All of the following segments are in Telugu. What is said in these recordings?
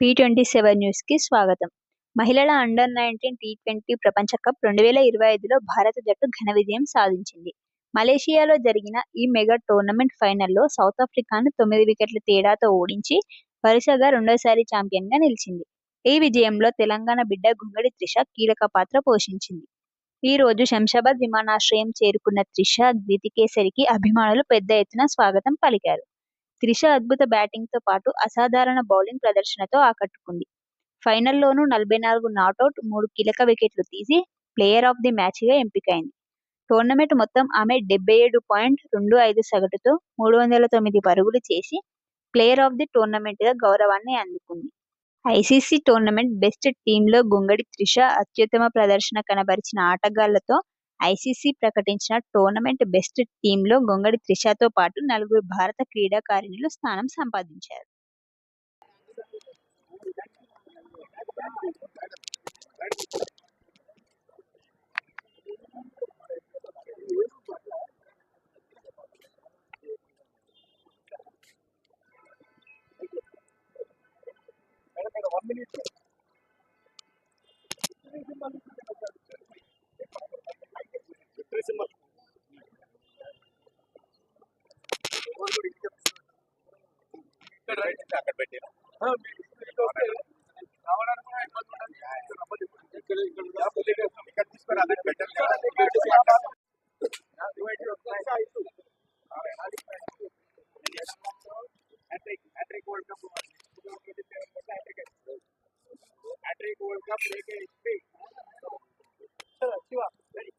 పీ ట్వంటీ సెవెన్ న్యూస్కి స్వాగతం. మహిళల అండర్ నైన్టీన్ టీ ట్వంటీ ప్రపంచ కప్ రెండు వేల ఇరవై ఐదులో భారత జట్టు ఘన విజయం సాధించింది. మలేషియాలో జరిగిన ఈ మెగా టోర్నమెంట్ ఫైనల్లో సౌత్ ఆఫ్రికాను తొమ్మిది వికెట్ల తేడాతో ఓడించి వరుసగా రెండోసారి ఛాంపియన్గా నిలిచింది. ఈ విజయంలో తెలంగాణ బిడ్డ గుంగడి త్రిష కీలక పాత్ర పోషించింది. ఈ రోజు శంషాబాద్ విమానాశ్రయం చేరుకున్న త్రిష ద్వితికేసరికి అభిమానులు పెద్ద ఎత్తున స్వాగతం పలికారు. త్రిష అద్భుత బ్యాటింగ్తో పాటు అసాధారణ బౌలింగ్ ప్రదర్శనతో ఆకట్టుకుంది. ఫైనల్లోనూ నలభై నాలుగు నాట్అవుట్ మూడు కీలక వికెట్లు తీసి ప్లేయర్ ఆఫ్ ది మ్యాచ్గా ఎంపికైంది. టోర్నమెంట్ మొత్తం ఆమె డెబ్బై ఏడు పాయింట్ రెండు ఐదు సగటుతో మూడు వందల తొమ్మిది పరుగులు చేసి ప్లేయర్ ఆఫ్ ది టోర్నమెంట్గా గౌరవాన్ని అందుకుంది. ఐసీసీ టోర్నమెంట్ బెస్ట్ టీంలో గుంగడి త్రిష అత్యుత్తమ ప్రదర్శన కనబరిచిన ఆటగాళ్ళతో ఐసీసీ ప్రకటించిన టోర్నమెంట్ బెస్ట్ టీంలో గొంగడి త్రిషతో పాటు నలుగురు భారత క్రీడాకారిణులు స్థానం సంపాదించారు. అక్కడ పెట్టిన ఇక్కడ తీసుకొని అదే పెట్టాలి కదా hat-trick world cup hat-trick world cup లేకే ఇస్తే శివ రెడీ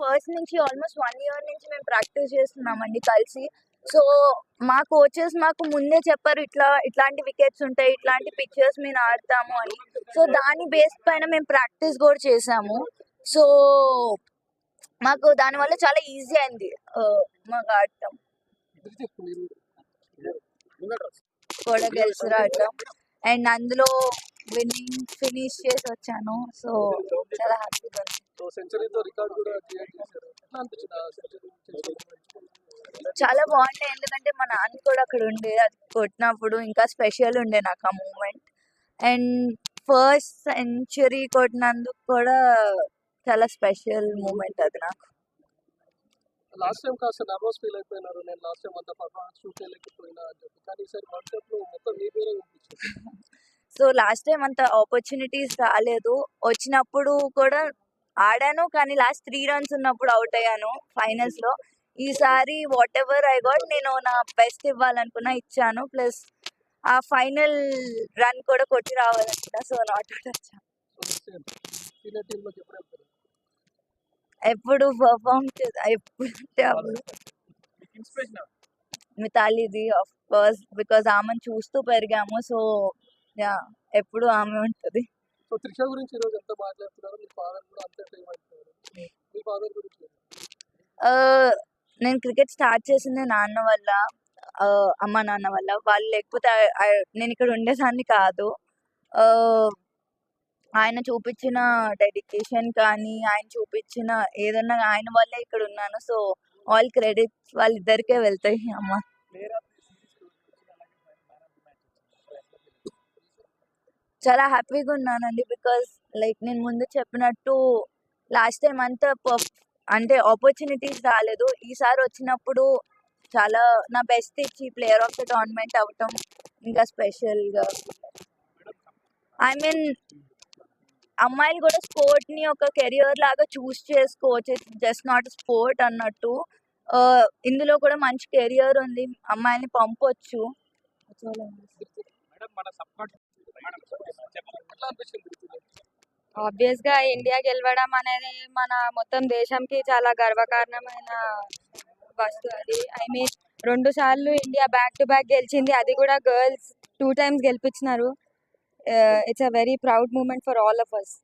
ఫస్ట్ నుంచి ఆల్మోస్ట్ వన్ ఇయర్ నుంచి మేము ప్రాక్టీస్ చేస్తున్నామండి కలిసి. సో మా కోచెస్ మాకు ముందే చెప్పారు ఇట్లా ఇట్లాంటి వికెట్స్ ఉంటాయి ఇట్లాంటి పిక్చర్స్ మేము ఆడతాము అని. సో దాని బేస్ పైన మేము ప్రాక్టీస్ కూడా చేసాము సో మాకు దానివల్ల చాలా ఈజీ అయింది మాకు ఆడటం. కూడా గెలిచి రావటం. అండ్ అందులో విన్నింగ్ ఫినిష్ చేసి వచ్చాను. సో చాలా హ్యాపీగా ఉంది. సెంచరీతో రికార్డ్ కూడా క్రియేట్ చేశారు. ఎట్లా అనిపించింది ఆ సెంచరీ చాలా బాగుండే. ఎందుకంటే మా నాన్న కూడా అక్కడ ఉండే. అది కొట్టినప్పుడు ఇంకా స్పెషల్ ఉండే నాకు ఆ మూమెంట్. అండ్ ఫస్ట్ సెంచరీ కొట్టినందుకు కూడా చాలా స్పెషల్ మూమెంట్ అది నాకు. లాస్ట్ టైం కాస్త నర్వస్ ఫీల్ అయిపోయినారు. నేను లాస్ట్ టైం అంత పర్ఫార్మెన్స్ షూట్ చేయలేకపోయినా అని చెప్పి. కానీ ఈసారి వరల్డ్ కప్లో మొత్తం మీ పేరే సో లాస్ట్ టైం అంత ఆపర్చునిటీస్ రాలేదు. వచ్చినప్పుడు కూడా ఆడాను కానీ లాస్ట్ త్రీ రన్స్ ఉన్నప్పుడు అవుట్ అయ్యాను ఫైనల్స్లో. ఈసారి వాట్ ఎవర్ ఐ గాట్ నేను నా బెస్ట్ ఇవ్వాలనుకున్నా ఇచ్చాను. ప్లస్ ఆ ఫైనల్ రన్ కూడా కొట్టి రావాలనుకున్నా సో నాట్ అవుట్ వచ్చాను ఎప్పుడు పర్ఫామ్ ఎప్పుడు మితాలిది ఆఫ్ కోర్స్ బికాజ్ ఆమెను చూస్తూ పెరిగాము సో యా ఎప్పుడు ఆమె ఉంటుంది. సో త్రిష గురించి ఈరోజు ఎంత మాట్లాడుతున్నారు? మీ ఫాదర్ కూడా అంతే అవుతున్నారు మీ ఫాదర్ గురించి నేను క్రికెట్ స్టార్ట్ చేసింది నాన్న వల్ల అమ్మ నాన్న వల్ల. వాళ్ళు లేకపోతే నేను ఇక్కడ ఉండేదాన్ని కాదు. ఆయన చూపించిన డెడికేషన్ కానీ ఆయన చూపించిన ఏదన్నా ఆయన వల్లే ఇక్కడ ఉన్నాను. సో ఆల్ క్రెడిట్స్ వాళ్ళిద్దరికే వెళ్తాయి అమ్మ. చాలా హ్యాపీగా ఉన్నానండి. బికాస్ లైక్ నేను ముందు చెప్పినట్టు లాస్ట్ టైం అంతా పర్ఫ్ అంటే ఆపర్చునిటీస్ రాలేదు. ఈసారి వచ్చినప్పుడు చాలా నా బెస్ట్ ఇచ్చి ప్లేయర్ ఆఫ్ ద టోర్నమెంట్ అవ్వటం ఇంకా స్పెషల్గా. ఐ మీన్ అమ్మాయిలు కూడా స్పోర్ట్ని ఒక కెరియర్ లాగా చూస్ చేసుకోవచ్చు. జస్ట్ నాట్ స్పోర్ట్ అన్నట్టు. ఇందులో కూడా మంచి కెరియర్ ఉంది. అమ్మాయిని పంపొచ్చు. ఆబ్వియస్గా ఇండియా గెలవడం అనేది మన మొత్తం దేశంకి చాలా గర్వకారణమైన వస్తువు అది. ఐ మీన్ రెండు సార్లు ఇండియా బ్యాక్ టు బ్యాక్ గెలిచింది. అది కూడా girls two times గెలిపించినారు. It's a very proud moment for all of us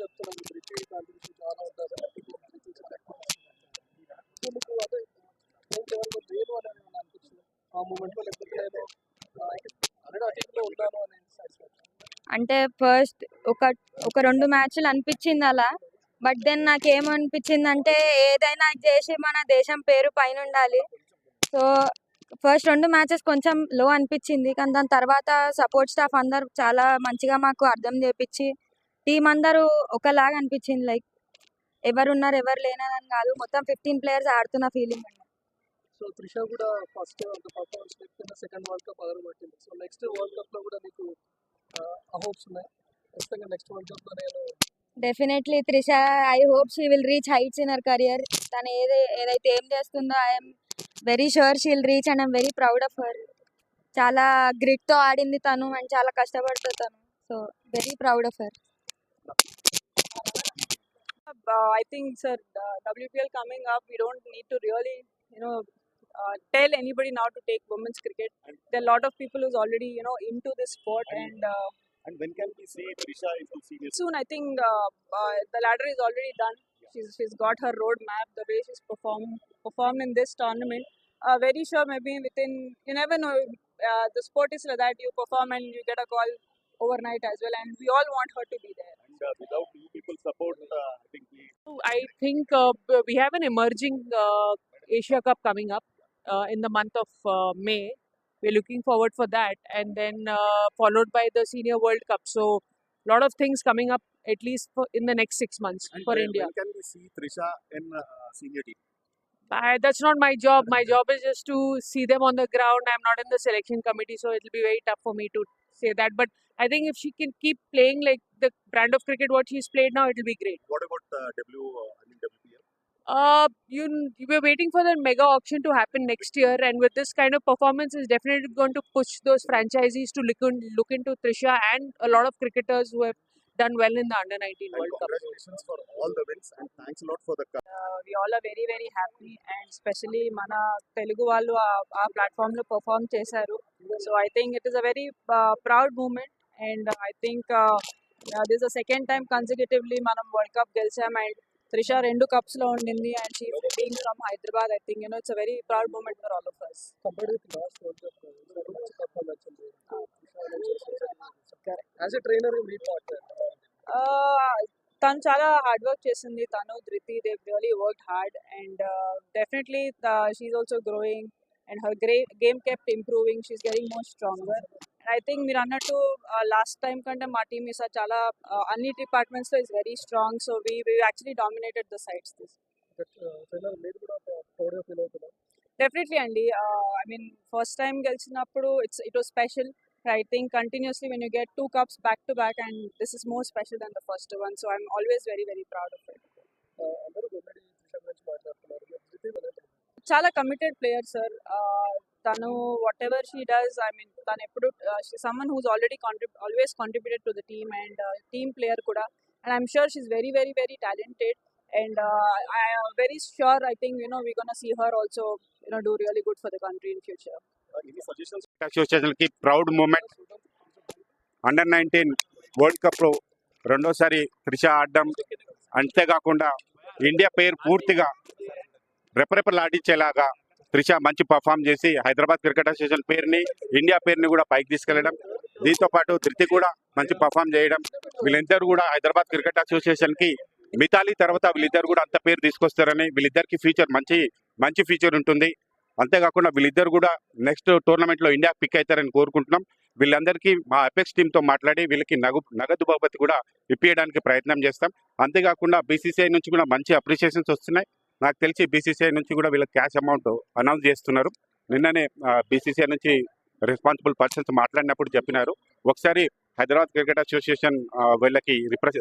చెప్తున్నాను ఆ మూమెంట్లో లేకపోతే అంటే ఫస్ట్ ఒక ఒక రెండు మ్యాచ్లు అనిపించింది అలా బట్ దెన్ నాకేమనిపించింది అంటే ఏదైనా చేసి మన దేశం పేరు పైన ఉండాలి. సో ఫస్ట్ రెండు మ్యాచెస్ కొంచెం లో అనిపించింది కానీ దాని తర్వాత సపోర్ట్ స్టాఫ్ అందరు చాలా మంచిగా మాకు అర్థం చేపించి టీం అందరూ ఒకలాగా అనిపించింది లైక్ ఎవరు ఉన్నారు ఎవరు లేనని కాదు మొత్తం ఫిఫ్టీన్ ప్లేయర్స్ ఆడుతున్న ఫీలింగ్ సో త్రిష కూడా ఫస్ట్ అంత పర్ఫార్మెన్స్ లేకపోయినా సెకండ్ వరల్డ్ కప్ అదరగొట్టింది సో నెక్స్ట్ వరల్డ్ కప్లో కూడా నీకు హోప్స్ ఉన్నాయి? ఖచ్చితంగా నెక్స్ట్ వరల్డ్ కప్లో నేను definitely Trisha I hope she will reach heights in her career తను ఏది ఏదైతే ఏం చేస్తుందో I'm very sure she will reach and I'm very proud of her చాలా grit తో ఆడింది తను అండ్ చాలా కష్టపడుతుంది తను. So very proud of her I think, sir, uh, WPL coming up, we don't need to really, you know, uh, tell anybody now to take women's cricket. There are a lot of people who's already, you know, into this sport, and uh, And when can we see Trisha into senior? soon I think uh, uh, the ladder is already done. She's she's got her road map, the way she's perform performed in this tournament. Uh, very sure, maybe within you never know. Uh, the sport is like that you perform and you get a call overnight as well, and we all want her to be there. And uh, without you people support, uh, I think we I think uh, we have an emerging uh, Asia Cup coming up in the month of uh, May. We're looking forward for that, and then uh, followed by the Senior World Cup. So, a lot of things coming up at least for in the next six months and for when, India. When can we see Trisha in uh, senior team? I, that's not my job. My job is just to see them on the ground. I'm not in the selection committee, so it'll be very tough for me to say that. But I think if she can keep playing like the brand of cricket what she's played now, it'll be great. What about uh, W? Uh, I mean WPL. Uh, you we're waiting for the mega auction to happen next year, and with this kind of performance, is definitely going to push those franchisees to look, in, look into Trisha and a lot of cricketers who have done well in the under 19 And World Cup. congratulations for all the wins and thanks a lot for the cup. uh, we all are very very happy and especially మన తెలుగు వాళ్ళు ఆ- ఆ ప్లాట్ఫామ్లో పర్ఫామ్ చేశారు so I think it is a very proud moment and I think this a second time consecutively మనం వరల్డ్ కప్ గెలిచాం అండ్ త్రిష రెండు కప్స్లో ఉండింది and she being from Hyderabad I think you know it's very proud moment for all of us తను చాలా హార్డ్ వర్క్ చేసింది. తను Dhruti they really work hard and definitely she also growing and her grey game kept improving she getting more stronger I think మీరు అన్నట్టు లాస్ట్ టైం కంటే మా టీమ్ ఈసారి చాలా అన్ని డిపార్ట్మెంట్స్లో is very strong so we we actually dominated the sides this definitely అండి. ఐ మీన్ ఫస్ట్ టైం గెలిచినప్పుడు it's it was special I think continuously when you get two cups back to back and this is more special then the first one so I'm always very very proud of it చాలా కమిటెడ్ ప్లేయర్ సార్ తను whatever she does I mean తను ఎప్పుడు someone who's already contribute always contributed to the team and team player కూడా. And I'm sure she very very very talented and I very sure I think you know we gonna see her also you know do really good for the country in future proud moment under nineteen world cup రెండోసారి త్రిష ఆడడం అంతేకాకుండా ఇండియా పేరు పూర్తిగా రెపరెపలాడించేలాగా త్రిష మంచి పర్ఫామ్ చేసి హైదరాబాద్ క్రికెట్ అసోసియేషన్ పేరుని ఇండియా పేరుని కూడా పైకి తీసుకెళ్ళడం దీంతో పాటు ధృతి కూడా మంచి పర్ఫామ్ చేయడం. వీళ్ళిద్దరు కూడా హైదరాబాద్ క్రికెట్ అసోసియేషన్కి మితాలి తర్వాత వీళ్ళిద్దరు కూడా అంత పేరు తీసుకొస్తారని వీళ్ళిద్దరికి ఫ్యూచర్ మంచి మంచి ఫ్యూచర్ ఉంటుంది. అంతేకాకుండా వీళ్ళిద్దరు కూడా నెక్స్ట్ టోర్నమెంట్లో ఇండియా పిక్ అవుతారని కోరుకుంటున్నాం. వీళ్ళందరికీ మా అపెక్స్ టీంతో మాట్లాడి వీళ్ళకి నగు నగదు బహుమతి కూడా ఇప్పించడానికి ప్రయత్నం చేస్తాం. అంతేకాకుండా బీసీసీఐ నుంచి కూడా మంచి అప్రిషియేషన్స్ వస్తున్నాయి. నాకు తెలిసి బీసీసీఐ నుంచి కూడా వీళ్ళకి క్యాష్ అమౌంట్ అనౌన్స్ చేస్తున్నారు. నిన్ననే బీసీసీఐ నుంచి రెస్పాన్సిబుల్ పర్సన్స్ మాట్లాడినప్పుడు చెప్పినారు. ఒకసారి హైదరాబాద్ క్రికెట్ అసోసియేషన్ వీళ్ళకి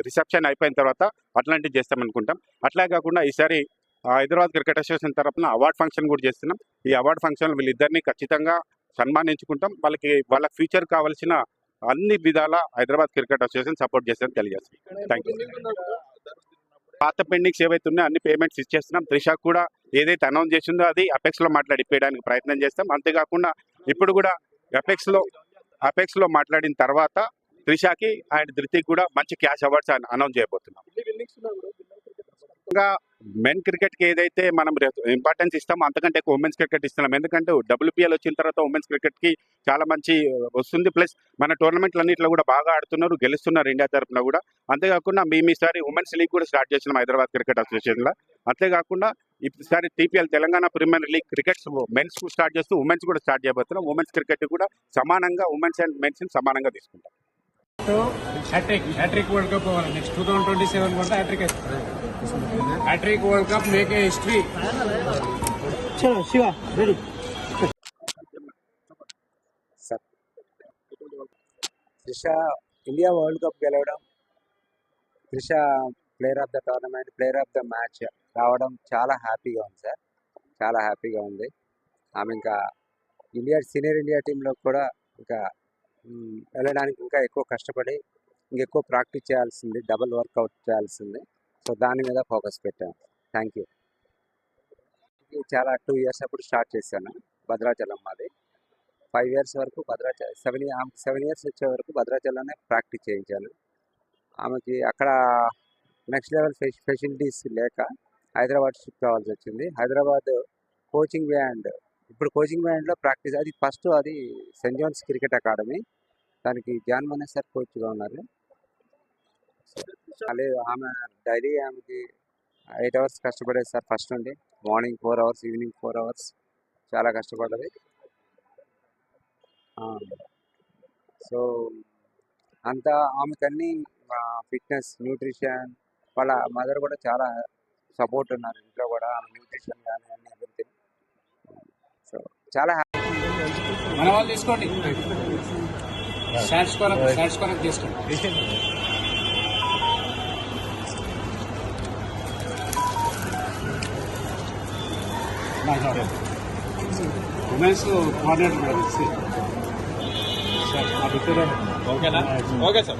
రిసెప్షన్ అయిపోయిన తర్వాత అట్లాంటివి చేస్తామనుకుంటాం అట్లా కాకుండా ఈసారి హైదరాబాద్ క్రికెట్ అసోసియేషన్ తరఫున అవార్డ్ ఫంక్షన్ కూడా చేస్తున్నాం. ఈ అవార్డ్ ఫంక్షన్ వీళ్ళిద్దరిని ఖచ్చితంగా సన్మానించుకుంటాం. వాళ్ళకి వాళ్ళ ఫ్యూచర్ కావాల్సిన అన్ని విధాల హైదరాబాద్ క్రికెట్ అసోసియేషన్ సపోర్ట్ చేస్తుందని తెలియజేస్తాం థ్యాంక్ యూ పాత పెండింగ్స్ ఏవైతే ఉన్నాయో అన్ని పేమెంట్స్ ఇచ్చేస్తున్నాం. త్రిషాక్ కూడా ఏదైతే అనౌన్స్ చేసిందో అది అపెక్స్లో మాట్లాడిపోయడానికి ప్రయత్నం చేస్తాం. అంతేకాకుండా ఇప్పుడు కూడా అపెక్స్లో అపెక్స్లో మాట్లాడిన తర్వాత త్రిషాకి అండ్ ధృతిక్ కూడా మంచి క్యాష్ అవార్డ్స్ అనౌన్స్ చేయబోతున్నాం. మెన్ క్రికెట్కి ఏదైతే మనం ఇంపార్టెన్స్ ఇస్తామో అంతకంటే ఎక్కువ ఉమెన్స్ క్రికెట్ ఇస్తున్నాం. ఎందుకంటే డబ్ల్యూపీఎల్ వచ్చిన తర్వాత ఉమెన్స్ క్రికెట్కి చాలా మంచి వస్తుంది. ప్లస్ మన టోర్నమెంట్లు అన్నింటిలో కూడా బాగా ఆడుతున్నారు గెలుస్తున్నారు ఇండియా తరఫున కూడా. అంతేకాకుండా మేము ఈసారి ఉమెన్స్ లీగ్ కూడా స్టార్ట్ చేసినాం హైదరాబాద్ క్రికెట్ అసోసియేషన్లో. అంతేకాకుండా ఈసారి TPL Telangana premier league crickets men's start చేస్తూ ఉమెన్స్ కూడా స్టార్ట్ చేయబోతున్నాం ఉమెన్స్ క్రికెట్ కూడా సమానంగా ఉమెన్స్ అండ్ మెన్స్ సమానంగా తీసుకుంటాం hat-trick hat-trick world cup next two thousand twenty seven కూడా hat-trick hat-trick world cup make a history Trisha India world cup గెలవడం Trisha player of the tournament player of the match రావడం చాలా హ్యాపీగా ఉంది సార్ చాలా హ్యాపీగా ఉంది. ఆమె ఇంకా ఇండియా సీనియర్ ఇండియా టీంలో కూడా ఇంకా వెళ్ళడానికి ఇంకా ఎక్కువ కష్టపడి ఇంకెక్కువ ప్రాక్టీస్ చేయాల్సింది డబుల్ వర్కౌట్ చేయాల్సింది. సో దాని మీద ఫోకస్ పెట్టాను థ్యాంక్ యూ. చాలా టూ ఇయర్స్ అప్పుడు స్టార్ట్ చేశాను భద్రాచలం మాది. ఫైవ్ ఇయర్స్ వరకు భద్రాచలం సెవెన్ సెవెన్ ఇయర్స్ వచ్చే వరకు భద్రాచలంలోనే ప్రాక్టీస్ చేయించాను. ఆమెకి అక్కడ నెక్స్ట్ లెవెల్ ఫెసిలిటీస్ లేక హైదరాబాద్ షిఫ్ట్ కావాల్సి వచ్చింది. హైదరాబాద్ కోచింగ్ బ్యాండ్ ఇప్పుడు కోచింగ్ బ్యాండ్లో ప్రాక్టీస్ అది ఫస్ట్ అది సెయింట్ జాన్స్ క్రికెట్ అకాడమీ. దానికి జాన్ మనే సార్ కోచ్గా ఉన్నారు. లేదు ఆమె డైలీ ఆమెకి ఎయిట్ అవర్స్ కష్టపడేది సార్ ఫస్ట్ నుండి. Morning four hours evening four hours చాలా కష్టపడ్డది. సో అంతా ఆమెకన్నీ ఫిట్నెస్ న్యూట్రిషన్ వాళ్ళ మదర్ కూడా చాలా సపోర్ట్ ఉన్నారు ఇంట్లో కూడా ఆమె న్యూట్రిషన్ కానీ అన్ని ఎవ్రీథింగ్ సో చాలా మన వాళ్ళు తీసుకోండి. తీసుకోండి. ఉమెన్స్ కోఆర్డినేటర్ సార్ ఓకేనా? Okay sir.